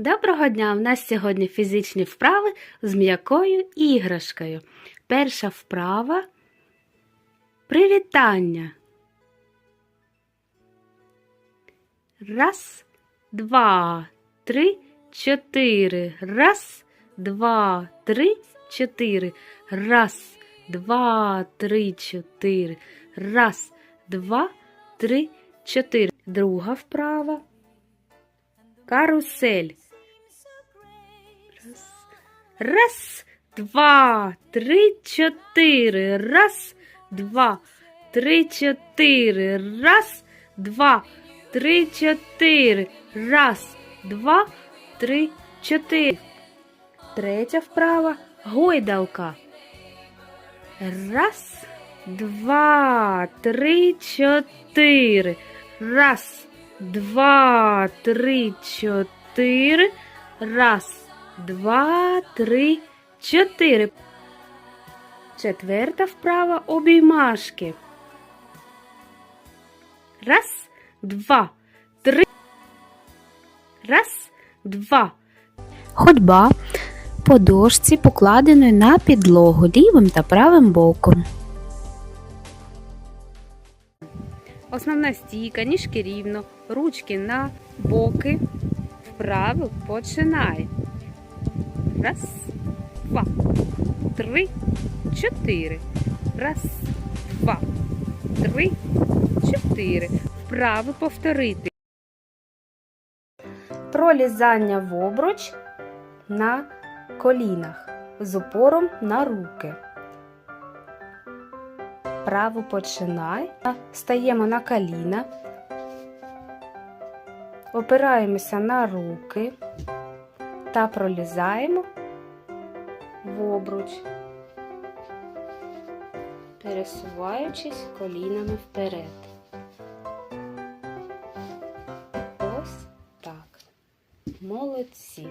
Доброго дня! У нас сьогодні фізичні вправи з м'якою іграшкою. Перша вправа привітання. Раз, два, три, чотири. Раз, два, три, чотири. Раз, два, три, чотири. Раз, два, три, чотири. Друга вправа. Карусель. Раз, два, три, чотири. Раз, два, три, чотири. Раз, два, три, чотири. Раз, два, три, чотири. Третя вправа гойдалка. Раз, два, три, чотири. Раз, два, три, чотири. Раз, два, три, чотири. Четверта вправа обіймашки. Раз, два, три. Раз, два. Ходьба по дошці, покладеної на підлогу лівим та правим боком. Основна стійка, ніжки рівно, ручки на боки. Вправо починай. Раз, два, три, чотири. Раз, два, три, чотири. Вправо повторити. Пролізання в обруч на колінах з упором на руки. Право починай. Стаємо на коліна. Опираємося на руки та пролізаємо в обруч, пересуваючись колінами вперед. Ось так. Молодці.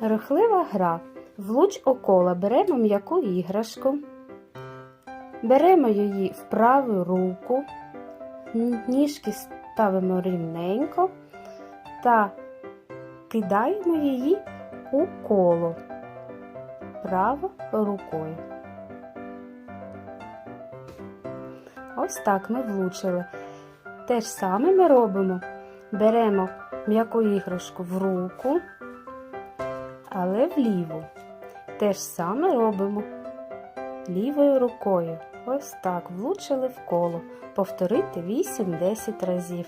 Рухлива гра. Влуч окола беремо м'яку іграшку, беремо її в праву руку, ніжки ставимо рівненько та кидаємо її у коло право рукою. Ось так ми влучили. Те ж саме ми робимо. Беремо м'яку іграшку в руку, але вліву. Те ж саме робимо лівою рукою. Ось так влучили в коло. Повторити 8-10 разів.